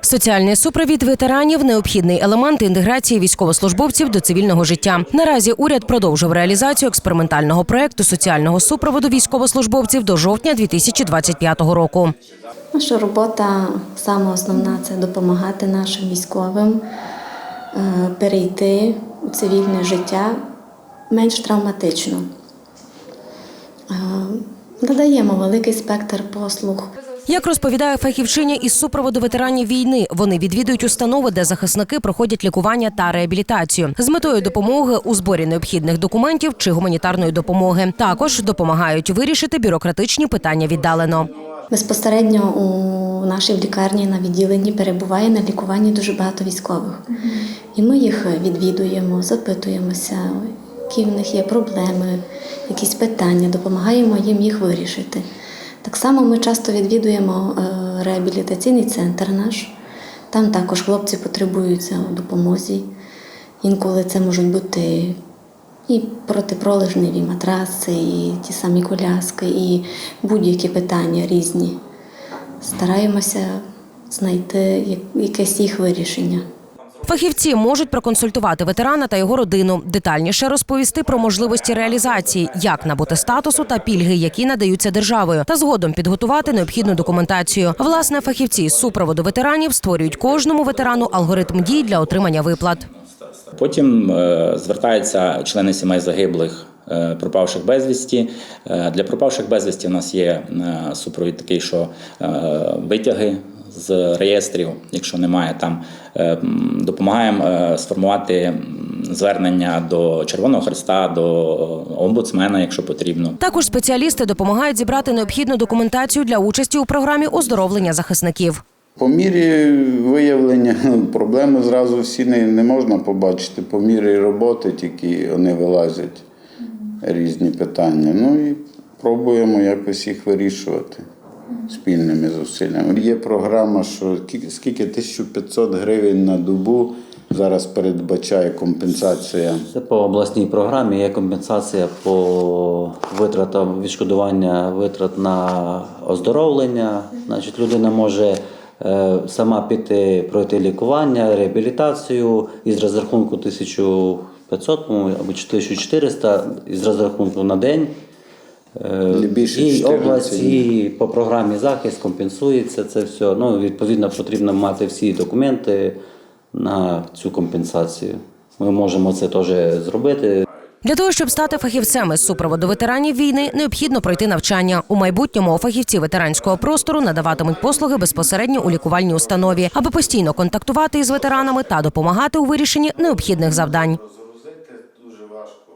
Соціальний супровід ветеранів необхідний елемент інтеграції військовослужбовців до цивільного життя. Наразі уряд продовжив реалізацію експериментального проекту соціального супроводу військовослужбовців до жовтня 2025 року. Наша робота саме основна це допомагати нашим військовим е, перейти у цивільне життя менш травматично. Е, Надаємо великий спектр послуг. Як розповідає фахівчиня із супроводу ветеранів війни, вони відвідують установи, де захисники проходять лікування та реабілітацію з метою допомоги у зборі необхідних документів чи гуманітарної допомоги. Також допомагають вирішити бюрократичні питання віддалено. Безпосередньо у нашій лікарні на відділенні перебуває на лікуванні дуже багато військових. І ми їх відвідуємо, запитуємося, які в них є проблеми, якісь питання, допомагаємо їм їх вирішити. Так само ми часто відвідуємо е, реабілітаційний центр наш. Там також хлопці потребуються допомозі. Інколи це можуть бути і протипролежневі матраси, і ті самі коляски, і будь-які питання різні. Стараємося знайти якесь їх вирішення. Фахівці можуть проконсультувати ветерана та його родину, детальніше розповісти про можливості реалізації, як набути статусу та пільги, які надаються державою, та згодом підготувати необхідну документацію. Власне, фахівці з супроводу ветеранів створюють кожному ветерану алгоритм дій для отримання виплат. Потім е, звертаються члени сімей загиблих. е, Пропавших безвісті Е, для пропавших безвісті у нас є супровід такий, що витяги з реєстрів, якщо немає там, е, допомагаємо е, сформувати звернення до Червоного Христа, до омбудсмена, якщо потрібно. Також спеціалісти допомагають зібрати необхідну документацію для участі у програмі оздоровлення захисників. По мірі виявлення ну, проблеми зразу всі не, не можна побачити. По мірі роботи тільки вони вилазять різні питання. Ну і пробуємо якось їх вирішувати спільними зусиллями. Є програма, що скільки 1500 гривень на добу зараз передбачає компенсація. Це по обласній програмі є компенсація по витратам відшкодування витрат на оздоровлення. Значить, людина може е, сама піти пройти лікування, реабілітацію із розрахунку 1500 або 1400 із розрахунку на день. Е, Не більше І область, і по програмі захист компенсується це все. Ну, відповідно, потрібно мати всі документи на цю компенсацію. Ми можемо це теж зробити. Для того щоб стати фахівцем із супроводу ветеранів війни, необхідно пройти навчання. У майбутньому фахівці ветеранського простору надаватимуть послуги безпосередньо у лікувальній установі, аби постійно контактувати із ветеранами та допомагати у вирішенні необхідних завдань.